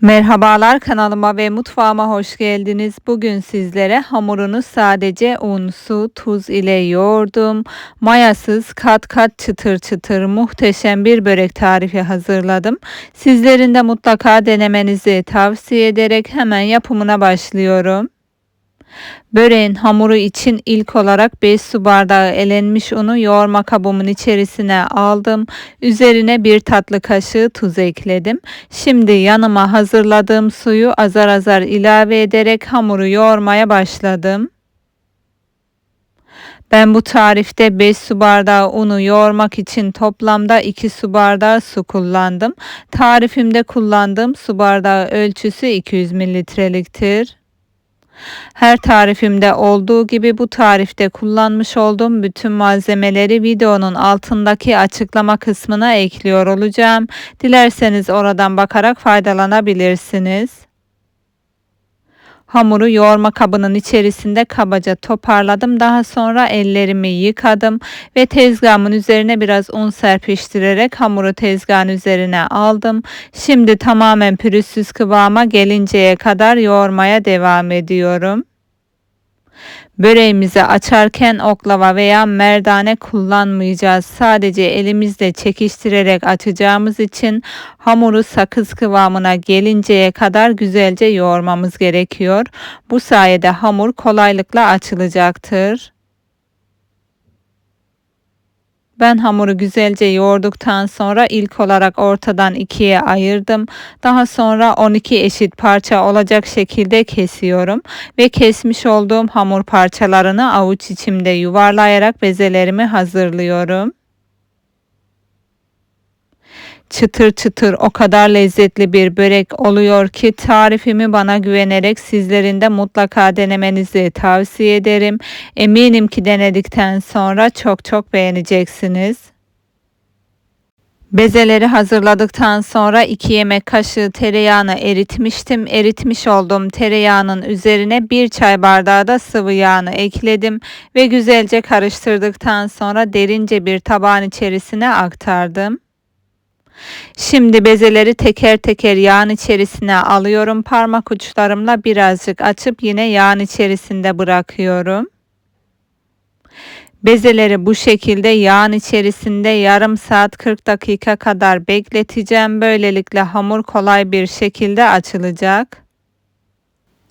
Merhabalar kanalıma ve mutfağıma hoş geldiniz. Bugün sizlere hamurunu sadece un, su, tuz ile yoğurdum. Mayasız kat kat çıtır çıtır muhteşem bir börek tarifi hazırladım. Sizlerin de mutlaka denemenizi tavsiye ederek hemen yapımına başlıyorum. Böreğin hamuru için ilk olarak 5 su bardağı elenmiş unu yoğurma kabımın içerisine aldım. Üzerine bir tatlı kaşığı tuz ekledim. Şimdi yanıma hazırladığım suyu azar azar ilave ederek hamuru yoğurmaya başladım. Ben bu tarifte 5 su bardağı unu yoğurmak için toplamda 2 su bardağı su kullandım. Tarifimde kullandığım su bardağı ölçüsü 200 mililitreliktir. Her tarifimde olduğu gibi bu tarifte kullanmış olduğum bütün malzemeleri videonun altındaki açıklama kısmına ekliyor olacağım. Dilerseniz oradan bakarak faydalanabilirsiniz. Hamuru yoğurma kabının içerisinde kabaca toparladım. Daha sonra ellerimi yıkadım ve tezgahımın üzerine biraz un serpiştirerek hamuru tezgahın üzerine aldım. Şimdi tamamen pürüzsüz kıvama gelinceye kadar yoğurmaya devam ediyorum. Böreğimizi açarken oklava veya merdane kullanmayacağız. Sadece elimizle çekiştirerek açacağımız için hamuru sakız kıvamına gelinceye kadar güzelce yoğurmamız gerekiyor. Bu sayede hamur kolaylıkla açılacaktır. Ben hamuru güzelce yoğurduktan sonra ilk olarak ortadan ikiye ayırdım. Daha sonra 12 eşit parça olacak şekilde kesiyorum ve kesmiş olduğum hamur parçalarını avuç içimde yuvarlayarak bezelerimi hazırlıyorum çıtır çıtır o kadar lezzetli bir börek oluyor ki tarifimi bana güvenerek sizlerin de mutlaka denemenizi tavsiye ederim. Eminim ki denedikten sonra çok çok beğeneceksiniz. Bezeleri hazırladıktan sonra 2 yemek kaşığı tereyağını eritmiştim. Eritmiş olduğum tereyağının üzerine 1 çay bardağı da sıvı yağını ekledim ve güzelce karıştırdıktan sonra derince bir tabağın içerisine aktardım. Şimdi bezeleri teker teker yağın içerisine alıyorum. Parmak uçlarımla birazcık açıp yine yağın içerisinde bırakıyorum. Bezeleri bu şekilde yağın içerisinde yarım saat 40 dakika kadar bekleteceğim. Böylelikle hamur kolay bir şekilde açılacak.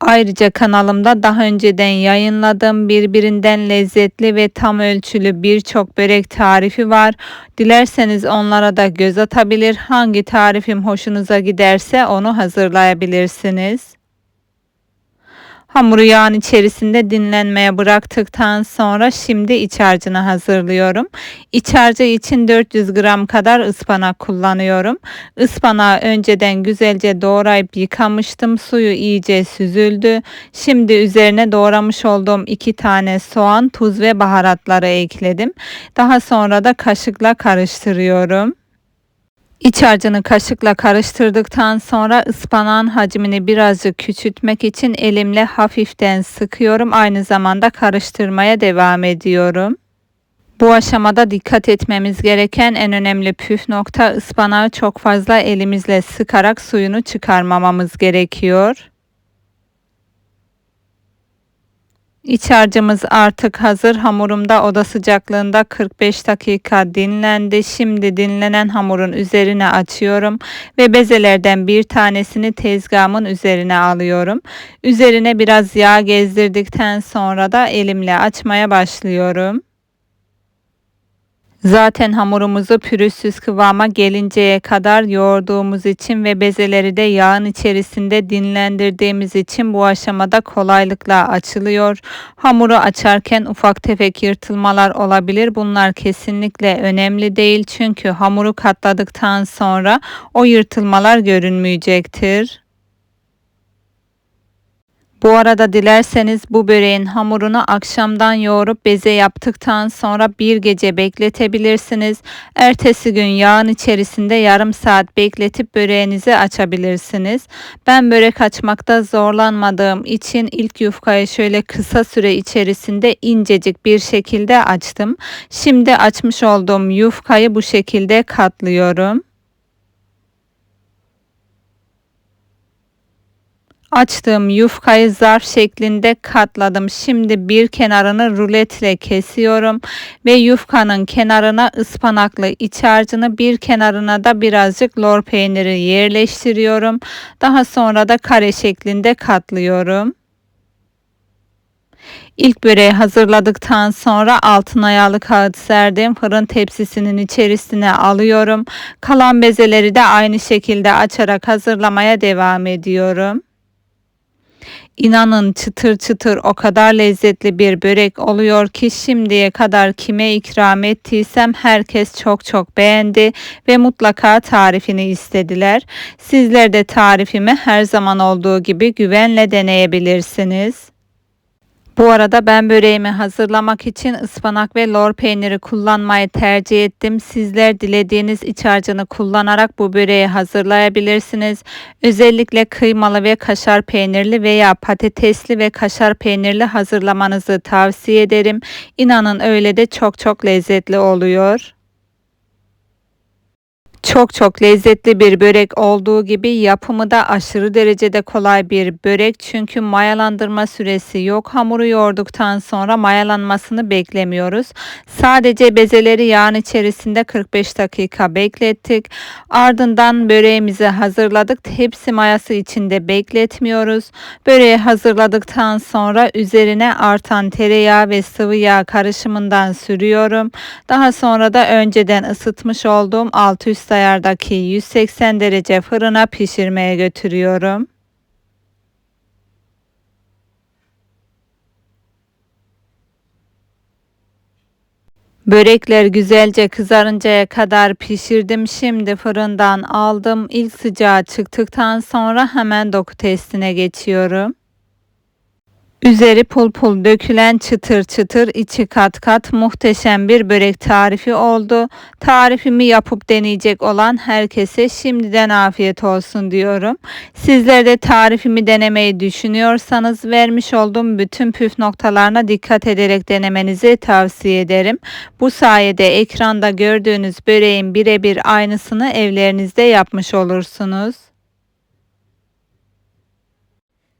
Ayrıca kanalımda daha önceden yayınladığım birbirinden lezzetli ve tam ölçülü birçok börek tarifi var. Dilerseniz onlara da göz atabilir. Hangi tarifim hoşunuza giderse onu hazırlayabilirsiniz. Hamuru yağın içerisinde dinlenmeye bıraktıktan sonra şimdi iç harcını hazırlıyorum. İç harcı için 400 gram kadar ıspanak kullanıyorum. Ispanağı önceden güzelce doğrayıp yıkamıştım. Suyu iyice süzüldü. Şimdi üzerine doğramış olduğum 2 tane soğan, tuz ve baharatları ekledim. Daha sonra da kaşıkla karıştırıyorum. İç harcını kaşıkla karıştırdıktan sonra ıspanağın hacmini birazcık küçültmek için elimle hafiften sıkıyorum. Aynı zamanda karıştırmaya devam ediyorum. Bu aşamada dikkat etmemiz gereken en önemli püf nokta ıspanağı çok fazla elimizle sıkarak suyunu çıkarmamamız gerekiyor. İç harcımız artık hazır. Hamurumda oda sıcaklığında 45 dakika dinlendi. Şimdi dinlenen hamurun üzerine açıyorum ve bezelerden bir tanesini tezgahımın üzerine alıyorum. Üzerine biraz yağ gezdirdikten sonra da elimle açmaya başlıyorum. Zaten hamurumuzu pürüzsüz kıvama gelinceye kadar yoğurduğumuz için ve bezeleri de yağın içerisinde dinlendirdiğimiz için bu aşamada kolaylıkla açılıyor. Hamuru açarken ufak tefek yırtılmalar olabilir. Bunlar kesinlikle önemli değil çünkü hamuru katladıktan sonra o yırtılmalar görünmeyecektir. Bu arada dilerseniz bu böreğin hamurunu akşamdan yoğurup beze yaptıktan sonra bir gece bekletebilirsiniz. Ertesi gün yağın içerisinde yarım saat bekletip böreğinizi açabilirsiniz. Ben börek açmakta zorlanmadığım için ilk yufkayı şöyle kısa süre içerisinde incecik bir şekilde açtım. Şimdi açmış olduğum yufkayı bu şekilde katlıyorum. Açtığım yufkayı zarf şeklinde katladım. Şimdi bir kenarını ruletle kesiyorum ve yufkanın kenarına ıspanaklı iç harcını bir kenarına da birazcık lor peyniri yerleştiriyorum. Daha sonra da kare şeklinde katlıyorum. İlk böreği hazırladıktan sonra altına yağlı kağıt serdim. Fırın tepsisinin içerisine alıyorum. Kalan bezeleri de aynı şekilde açarak hazırlamaya devam ediyorum. İnanın çıtır çıtır o kadar lezzetli bir börek oluyor ki şimdiye kadar kime ikram ettiysem herkes çok çok beğendi ve mutlaka tarifini istediler. Sizler de tarifimi her zaman olduğu gibi güvenle deneyebilirsiniz. Bu arada ben böreğimi hazırlamak için ıspanak ve lor peyniri kullanmayı tercih ettim. Sizler dilediğiniz iç harcını kullanarak bu böreği hazırlayabilirsiniz. Özellikle kıymalı ve kaşar peynirli veya patatesli ve kaşar peynirli hazırlamanızı tavsiye ederim. İnanın öyle de çok çok lezzetli oluyor. Çok çok lezzetli bir börek olduğu gibi yapımı da aşırı derecede kolay bir börek. Çünkü mayalandırma süresi yok. Hamuru yoğurduktan sonra mayalanmasını beklemiyoruz. Sadece bezeleri yağın içerisinde 45 dakika beklettik. Ardından böreğimizi hazırladık. Hepsi mayası içinde bekletmiyoruz. Böreği hazırladıktan sonra üzerine artan tereyağı ve sıvı yağ karışımından sürüyorum. Daha sonra da önceden ısıtmış olduğum alt üst ayardaki 180 derece fırına pişirmeye götürüyorum. Börekler güzelce kızarıncaya kadar pişirdim. Şimdi fırından aldım. İlk sıcağı çıktıktan sonra hemen doku testine geçiyorum. Üzeri pul pul dökülen çıtır çıtır içi kat kat muhteşem bir börek tarifi oldu. Tarifimi yapıp deneyecek olan herkese şimdiden afiyet olsun diyorum. Sizler de tarifimi denemeyi düşünüyorsanız vermiş olduğum bütün püf noktalarına dikkat ederek denemenizi tavsiye ederim. Bu sayede ekranda gördüğünüz böreğin birebir aynısını evlerinizde yapmış olursunuz.